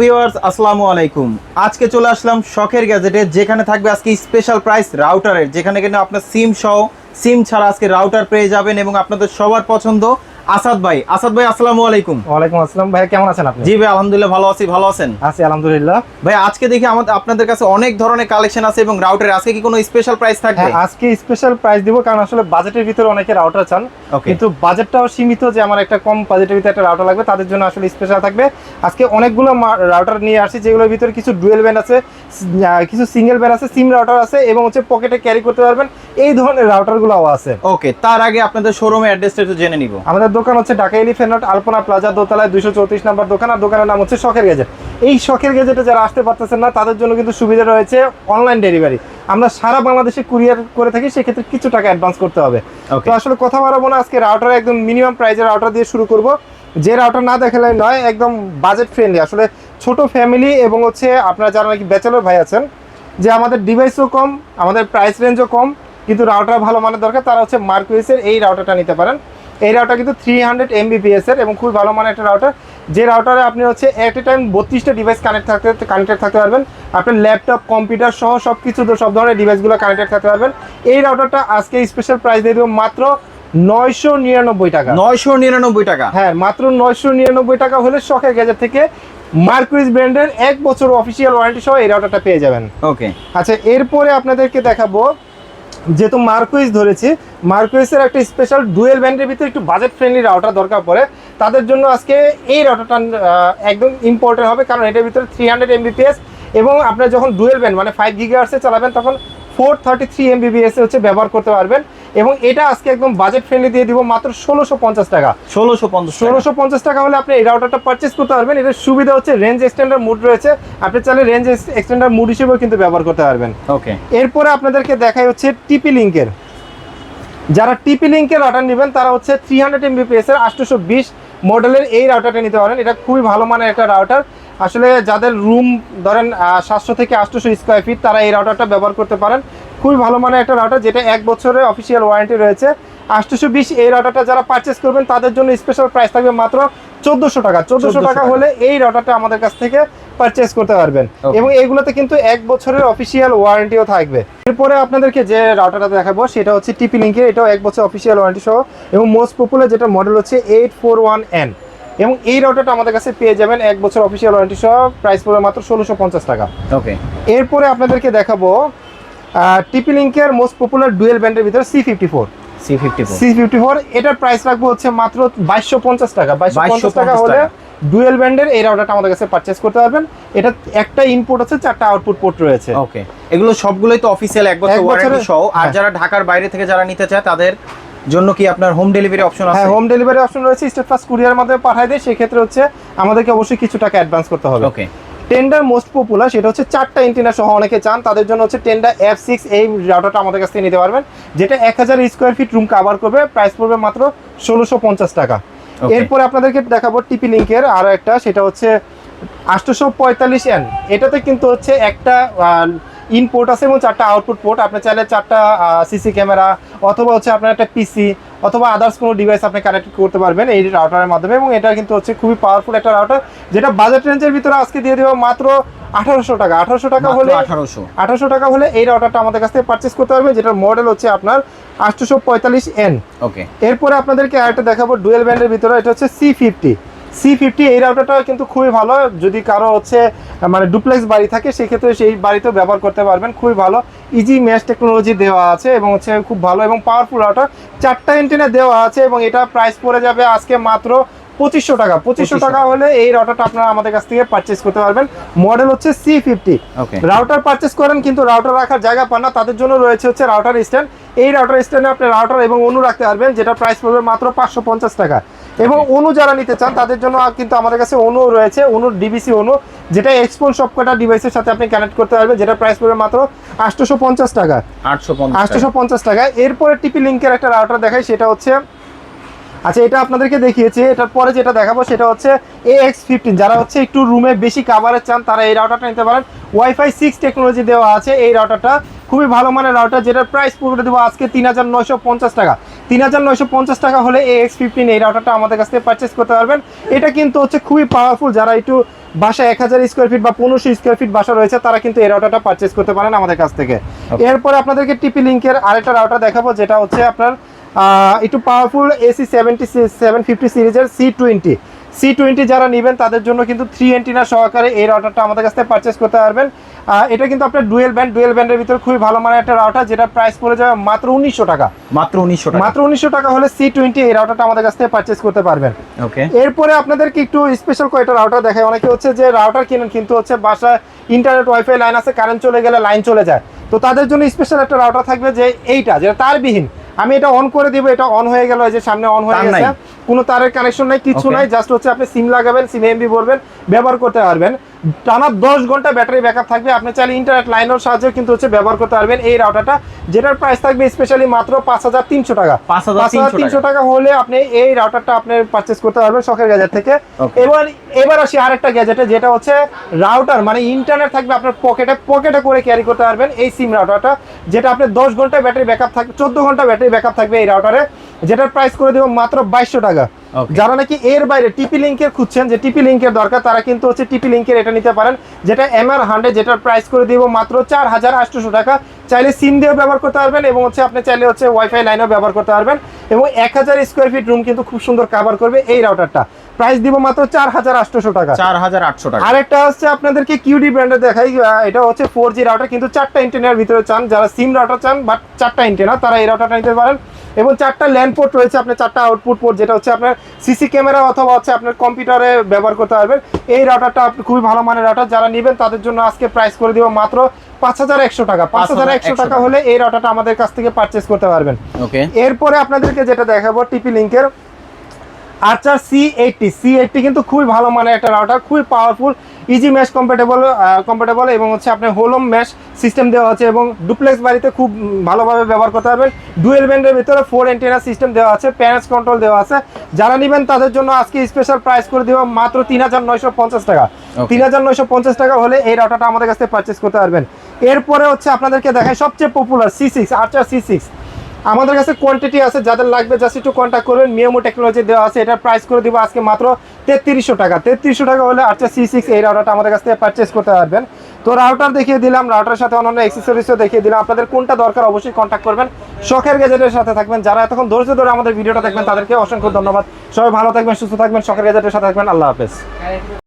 Viewers, আসসালামু আলাইকুম। আজকে চলে আসলাম শখের গ্যাজেটে, যেখানে থাকবে আজকে স্পেশাল প্রাইস রাউটারের যেখানে কিন্তু আপনার সিম সহ সিম ছাড়া আজকে রাউটার পেয়ে যাবেন এবং আপনাদের সবার পছন্দ আসাদ ভাই। আসাদ ভাই আসসালামু আলাইকুম। ওয়ালাইকুম আসসালাম। ভাই কেমন আছেন আপনি? জি ভাই আলহামদুলিল্লাহ ভালো আছি ভালো আছেন? আছি আলহামদুলিল্লাহ। ভাই আজকে দেখি আমাদের আপনাদের কাছে অনেক ধরনের কালেকশন আছে এবং রাউটারে আজকে কি কোনো স্পেশাল প্রাইস থাকবে? হ্যাঁ আজকে স্পেশাল প্রাইস দিব কারণ আসলে বাজেটের ভিতরে অনেকে রাউটার চান। কিন্তু বাজেটটাও সীমিত যে আমার একটা কম বাজেটের ভিতরে একটা রাউটার লাগবে তাদের জন্য আসলে স্পেশাল থাকবে। আজকে অনেকগুলো রাউটার নিয়ে আসি যেগুলোর ভিতরে কিছু ডুয়েল ব্যান্ড আছে কিছু সিঙ্গেল ব্যান্ড আছে সিম রাউটার আছে এবং হচ্ছে পকেটে ক্যারি করতে পারবেন। এই ধরনের রাউটারগুলোও আছে। ওকে তার আগে আপনাদের শোরুমে অ্যাড্রেসটা একটু জেনে নিব। আমাদের দোকান হচ্ছে Dhaka elephant road Alpana plaza দোতলায় দুশো চৌত্রিশ নম্বর দোকান। আর দোকানের নাম হচ্ছে শখের গেজেট এই শখের গেজেটে যারা আসতে পারতেছেন না তাদের জন্য কিন্তু সুবিধা রয়েছে অনলাইন ডেলিভারি আমরা সারা বাংলাদেশে কুরিয়ার করে থাকি সেক্ষেত্রে কিছু টাকা অ্যাডভান্স করতে হবে. তো আসলে কথা বাড়াবো না আজকে রাউটার একদম মিনিমাম প্রাইজের রাউটার দিয়ে শুরু করব। যে রাউটার না দেখালে নয় একদম বাজেট ফ্রেন্ডলি আসলে ছোট ফ্যামিলি এবং হচ্ছে আপনারা যারা নাকি ব্যাচেলর ভাই আছেন যে আমাদের ডিভাইসও কম আমাদের প্রাইস রেঞ্জও কম কিন্তু রাউটার ভালো মানের দরকার তারা হচ্ছে মার্কুইসের এই রাউটারটা নিতে পারেন। এই রাউটার কিন্তু থ্রি হান্ড্রেড এমবিপিএস এর এবং খুবই ভালো মানের একটা রাউটার যে রাউটারে আপনি হচ্ছে এট এ টাইম বত্রিশটা ডিভাইস কানেক্ট থাকতে কানেক্টেড থাকতে পারবেন। আপনার ল্যাপটপ কম্পিউটার সহ সব কিছু সব ধরনের ডিভাইসগুলো কানেক্টেড থাকতে পারবেন। এই রাউটারটা আজকে স্পেশাল প্রাইস দিয়ে দেবো মাত্র নয়শো নিরানব্বই টাকা। নয়শো নিরানব্বই টাকা। হ্যাঁ মাত্র নয়শো নিরানব্বই টাকা হলে শখের গ্যাজেট থেকে মার্কুইস ব্র্যান্ডের এক বছর অফিসিয়াল ওয়ারেন্টি সহ এই রাউটারটা পেয়ে যাবেন। ওকে আচ্ছা এরপরে আপনাদেরকে দেখাবো যেহেতু মার্কুইস ধরেছি মার্কুইসের একটা স্পেশাল ডুয়েল ব্যান্ডের ভিতরে একটু বাজেট ফ্রেন্ডলি রাউটার দরকার পড়ে। তাদের জন্য আজকে এই রাউটারটা একদম ইম্পর্টেন্ট হবে, কারণ এটার ভিতরে থ্রি হান্ড্রেড এমবিপিএস এবং আপনার যখন ডুয়েল ব্যান্ড মানে ফাইভ গিগার্সে চালাবেন, তখন ফোর থার্টি থ্রি এমবিবিএসে হচ্ছে ব্যবহার করতে পারবেন। এবং এটা আজকে একদম বাজেট ফ্রেন্ডলি দিয়ে দিব মাত্র ষোলোশো পঞ্চাশ টাকা। ষোলোশো পঞ্চাশ ষোলোশো পঞ্চাশ টাকা হলে আপনি এই রাউটারটা পারচেস করতে পারবেন। এটার সুবিধা হচ্ছে রেঞ্জ এক্সটেন্ডার মুড রয়েছে। আপনি চাইলে রেঞ্জ এক্সটেন্ডার মুড হিসেবেও কিন্তু ব্যবহার করতে পারবেন। ওকে এরপরে আপনাদেরকে দেখাই হচ্ছে টিপি লিঙ্কের যারা টিপি লিঙ্কের রাউটার নেবেন তারা হচ্ছে থ্রি হান্ড্রেড এমবিপিএস এর আটশোশো বিশ মডেলের এই রাউটারটা নিতে পারেন। এটা খুবই ভালো মানের একটা রাউটার আসলে যাদের রুম ধরেন সাতশো থেকে আটশোশো স্কোয়ার ফিট তারা এই রাউটারটা ব্যবহার করতে পারেন। খুবই ভালো মানের একটা রাউটার যেটা এক বছরের অফিসিয়াল ওয়ারেন্টি রয়েছে। আটশোশো বিশ এই রাউটারটা যারা পারচেস করবেন তাদের জন্য স্পেশাল প্রাইস থাকবে মাত্র চোদ্দোশো টাকা। চোদ্দোশো টাকা। হলে এই রাউটারটা আমাদের কাছ থেকে পারচেস করতে পারবেন। এবং এইগুলোতে কিন্তু এক বছরের অফিসিয়াল ওয়ারেন্টিও থাকবে। এরপরে আপনাদেরকে যে রাউটারটা দেখাবো সেটা হচ্ছে টিপি লিঙ্কের এটাও এক বছর অফিসিয়াল ওয়ারেন্টি সহ। এবং মোস্ট পপুলার যেটা মডেল হচ্ছে এইট ফোর ওয়ান এন এবং এই রাউটারটা আমাদের কাছে পেয়ে যাবেন এক বছর অফিসিয়াল ওয়ারেন্টি সহ প্রাইস পড়বে মাত্র ষোলোশো পঞ্চাশ টাকা। ওকে এরপরে আপনাদেরকে দেখাবো টিপি লিঙ্কের মোস্ট পপুলার ডুয়েল ব্যান্ডের ভিতরে C fifty four C fifty C fifty four এটার প্রাইস রাখব হচ্ছে মাত্র বাইশশো পঞ্চাশ টাকা। বাইশশো পঞ্চাশ টাকা হলে ডুয়েল ব্যান্ডের এই রাউটারটা আমাদের কাছে পারচেস করতে পারবেন। এটা একটা ইনপুট আছে চারটা আউটপুট পোর্ট রয়েছে। ওকে এগুলো সবগুলোই তো অফিসিয়াল এক বছর ওয়ারেন্টি সহ। আর হ্যাঁ। যারা ঢাকার বাইরে থেকে যারা নিতে চায় তাদের জন্য কি আপনার হোম ডেলিভারি অপশন আছে? হ্যাঁ হোম ডেলিভারি অপশন রয়েছে। স্টেট ফাস্ট কুরিয়ার মাধ্যমে পাঠাই দেয়। সেক্ষেত্রে হচ্ছে আমাদেরকে অবশ্যই কিছু টাকা অ্যাডভান্স করতে হবে। ওকে টেন্ডার মোস্ট পপুলার সেটা হচ্ছে চারটা ইন্টিনার সহ অনেকে চান। তাদের জন্য হচ্ছে টেন্ডার এফ সিক্স এই রাউটারটা আমাদের কাছ থেকে নিতে পারবেন যেটা এক হাজার স্কোয়ার ফিট রুম কাভার করবে। প্রাইস পড়বে মাত্র ষোলোশো পঞ্চাশ টাকা। এরপরে আপনাদেরকে দেখাবো টিপি লিঙ্কের আরও একটা সেটা হচ্ছে আটশোশো পঁয়তাল্লিশ এন এটাতে কিন্তু হচ্ছে একটা ইনপোর্ট আছে এবং চারটা আউটপুট পোর্ট। আপনি চাইলে চারটা সিসি ক্যামেরা অথবা হচ্ছে আপনার একটা পিসি অথবা আদার্স কোনো ডিভাইস আপনি কানেক্ট করতে পারবেন এই রাউটারের মাধ্যমে এবং এটা কিন্তু হচ্ছে খুবই পাওয়ারফুল একটা রাউটার যেটা বাজেট রেঞ্জের ভিতরে আজকে দিয়ে দেবো মাত্র আঠারোশো টাকা। আঠারোশো টাকা হলে আঠারোশো। আঠারোশো টাকা হলে এই রাউটারটা আমাদের কাছ থেকে পারচেস করতে পারবে যেটার মডেল হচ্ছে আপনার আটশোশো পঁয়তাল্লিশ এন ওকে এরপরে আপনাদেরকে আরেকটা দেখাবো ডুয়েল ব্যান্ডের ভিতরে এটা হচ্ছে সি ফিফটি সি ফিফটি এই রাউটারটা কিন্তু খুবই ভালো। যদি কারও হচ্ছে মানে ডুপ্লেক্স বাড়ি থাকে সেক্ষেত্রে সেই বাড়িতেও ব্যবহার করতে পারবেন। খুবই ভালো। ইজি ম্যাশ টেকনোলজি দেওয়া আছে এবং হচ্ছে খুব ভালো এবং পাওয়ারফুল রাউটার চারটা এন্টেনা দেওয়া আছে এবং এটা প্রাইস পড়ে যাবে আজকে মাত্র পঁচিশশো টাকা। পঁচিশশো টাকা হলে এই রাউটারটা আপনারা আমাদের কাছ থেকে পারচেস করতে পারবেন। মডেল হচ্ছে সি ফিফটি রাউটার পারচেস করেন কিন্তু রাউটার রাখার জায়গা পান না। তাদের জন্য রয়েছে হচ্ছে রাউটার স্ট্যান্ড এই রাউটার স্ট্যান্ডে আপনি রাউটার এবং অনু রাখতে পারবেন যেটা প্রাইস পড়বে মাত্র পাঁচশো পঞ্চাশ টাকা। এবং অনু যারা নিতে চান তাদের জন্য কিন্তু আমাদের কাছে অনু রয়েছে অনু ডিবিসি অনু যেটা এক্সপোন সবকটা ডিভাইসের সাথে আপনি কানেক্ট করতে পারবেন যেটা প্রাইস পড়বে মাত্র আটশোশো পঞ্চাশ টাকা। আটশোশো পঞ্চাশ টাকা। এরপরে টিপি লিঙ্কের একটা রাউটার দেখাই সেটা হচ্ছে আচ্ছা এটা আপনাদেরকে দেখিয়েছি এটার পরে যেটা দেখাবো সেটা হচ্ছে এ এক্স ফিফটিন যারা হচ্ছে একটু রুমে বেশি কাভারেজ চান তারা এই রাউটারটা নিতে পারেন। ওয়াইফাই সিক্স টেকনোলজি দেওয়া আছে এই রাউটারটা খুবই ভালো মানের রাউটার যেটার প্রাইস পড়বে দেবো আজকে তিন হাজার নয়শো পঞ্চাশ টাকা। তিন হাজার নয়শো পঞ্চাশ টাকা হলে এ এক্স ফিফটিন এই রাউটারটা আমাদের কাছ থেকে পারচেস করতে পারবেন। এটা কিন্তু হচ্ছে খুবই পাওয়ারফুল যারা একটু বাসা এক হাজার স্কোয়ার ফিট বা পনেরোশো স্কোয়ার ফিট বাসা রয়েছে তারা কিন্তু এই রাউটারটা পারচেস করতে পারেন আমাদের কাছ থেকে। এরপরে আপনাদেরকে টিপি লিঙ্কের আরেকটা রাউটার দেখাবো যেটা হচ্ছে আপনার একটু powerful AC seventy seven fifty সিরিজের সি টোয়েন্টি সি টোয়েন্টি যারা নেবেন তাদের জন্য কিন্তু থ্রি এন্টিনা সহকারে এই রাউটারটা আমাদের কাছ থেকে পারচেস করতে পারবেন। এটা কিন্তু আপনার ডুয়েল ব্যান্ড ডুয়েল ব্যান্ডের ভিতরে খুবই ভালো মানের একটা রাউটার যেটা প্রাইস পড়ে যাবে মাত্র উনিশশো টাকা। মাত্র উনিশশো মাত্র উনিশশো টাকা হলে সি টোয়েন্টি এই রাউটারটা আমাদের কাছ থেকে পারচেস করতে পারবেন। ওকে এরপরে আপনাদেরকে একটু স্পেশাল কয়েকটা রাউটার দেখায় অনেকে হচ্ছে যে রাউটার কিনেন কিন্তু হচ্ছে বাসায় ইন্টারনেট ওয়াইফাই লাইন আছে কারেন্ট চলে গেলে লাইন চলে যায়। তো তাদের জন্য স্পেশাল একটা রাউটার থাকবে যে এইটা যেটা তারবিহীন। আমি এটা অন করে দিব এটা অন হয়ে গেল এই যে সামনে অন হয়ে গেছে? কোনো তারের কানেকশন নাই কিছু নাই জাস্ট হচ্ছে আপনি সিম লাগাবেন সিম এমবি ভরবেন ব্যবহার করতে পারবেন। টানা দশ ঘণ্টা ব্যাটারি ব্যাকআপ থাকবে আপনি চাইলে ইন্টারনেট লাইনের সাহায্যে কিন্তু হচ্ছে ব্যবহার করতে পারবেন। এই রাউটারটা যেটার প্রাইস থাকবে স্পেশালি মাত্র পাঁচ হাজার তিনশো টাকা। 5,300 তিনশো টাকা। হলে আপনি এই রাউটারটা আপনি পারচেস করতে পারবেন শখের গ্যাজেট থেকে। এবার এবার আসি আরেকটা গ্যাজেটে যেটা হচ্ছে রাউটার মানে ইন্টারনেট থাকবে আপনার পকেটে পকেটে করে ক্যারি করতে পারবেন এই সিম রাউটারটা যেটা আপনি দশ ঘণ্টা ব্যাটারি ব্যাকআপ থাকবে চোদ্দ ঘণ্টা ব্যাটারি ব্যাকআপ থাকবে এই রাউটারে যেটার প্রাইস করে দেবো মাত্র বাইশশো টাকা। যারা নাকি এর বাইরে টিপি লিঙ্কের খুঁজছেন যে টিপি লিঙ্কের দরকার তারা কিন্তু হচ্ছে টিপি লিঙ্কের এটা নিতে পারেন যেটা এম আর হান্ড্রেড যেটার প্রাইস করে দিব মাত্র চার হাজার আটশোশো টাকা। চাইলে সিম দিয়েও ব্যবহার করতে পারবেন এবং হচ্ছে আপনি চাইলে হচ্ছে ওয়াইফাই লাইনেও ব্যবহার করতে পারবেন এবং এক হাজার স্কোয়ার ফিট রুম কিন্তু খুব সুন্দর কাভার করবে এই রাউটারটা প্রাইস দিব মাত্র চার হাজার আটশোশো টাকা। চার হাজার আটশো টাকা। আরেকটা হচ্ছে আপনাদেরকে কিউডি ব্র্যান্ডের দেখাই এটা হচ্ছে ফোর জি রাউটার কিন্তু চারটা ইন্টেনার ভিতরে চান যারা সিম রাউটার চান বাট চারটা ইন্টেনার তারা এই রাউটারটা নিতে পারেন। এবং চারটা ল্যান্ড পোর্ট রয়েছে আপনার চারটা আউটপুট পোর্ট যেটা হচ্ছে আপনার সিসি ক্যামেরা অথবা হচ্ছে আপনার কম্পিউটারে ব্যবহার করতে পারবেন। এই রাউটারটা আপনি খুবই ভালো মানের রাউটার যারা নেবেন তাদের জন্য আজকে প্রাইস করে দিব মাত্র পাঁচ হাজার একশো টাকা। পাঁচ হাজার একশো টাকা হলে এই রাউটারটা আমাদের কাছ থেকে পারচেস করতে পারবেন। ওকে। এরপরে আপনাদেরকে যেটা দেখাবো টিপি লিঙ্কের Archer C eighty C eighty কিন্তু খুবই ভালো মানের একটা রাউটার খুবই powerful easy mesh compatible compatible এবং হচ্ছে আপনার হোলম ম্যাশ সিস্টেম দেওয়া আছে এবং ডুপ্লেক্স বাড়িতে খুব ভালোভাবে ব্যবহার করতে পারবেন। ডুয়েল ব্যান্ডের ভিতরে ফোর এন্টেনা সিস্টেম দেওয়া আছে প্যারেন্টস কন্ট্রোল দেওয়া আছে। যারা নেবেন তাদের জন্য আজকে স্পেশাল প্রাইস করে দেওয়া মাত্র তিন হাজার নয়শো পঞ্চাশ টাকা। তিন হাজার নয়শো পঞ্চাশ টাকা হলে এই রাউটারটা আমাদের কাছ থেকে পারচেস করতে পারবেন। এরপরে হচ্ছে আপনাদেরকে দেখায় সবচেয়ে popular C six Archer C six আমাদের কাছে কোয়ান্টিটি আছে যাদের লাগবে জাস্ট একটু কন্ট্যাক্ট করবেন। মিয়ামো টেকনোলজি দেওয়া আছে এটার প্রাইস করে দিব আজকে মাত্র তেত্রিশশো টাকা। তেত্রিশশো টাকা হলে আর্চার সি সিক্স এই রাউটারটা আমাদের কাছ থেকে পারচেস করতে পারবেন। তো রাউটার দেখিয়ে দিলাম রাউটারের সাথে অন্যান্য অ্যাক্সেসরিজও দেখিয়ে দিলাম। আপনাদের কোনটা দরকার অবশ্যই কন্ট্যাক্ট করবেন। শখের গ্যাজেটের সাথে থাকবেন। যারা এতক্ষণ ধৈর্য ধরে আমাদের ভিডিওটা দেখবেন, তাদেরকে অসংখ্য ধন্যবাদ। সবাই ভালো থাকবেন, সুস্থ থাকবেন, শখের গ্যাজেটের সাথে থাকবেন। আল্লাহ হাফেজ।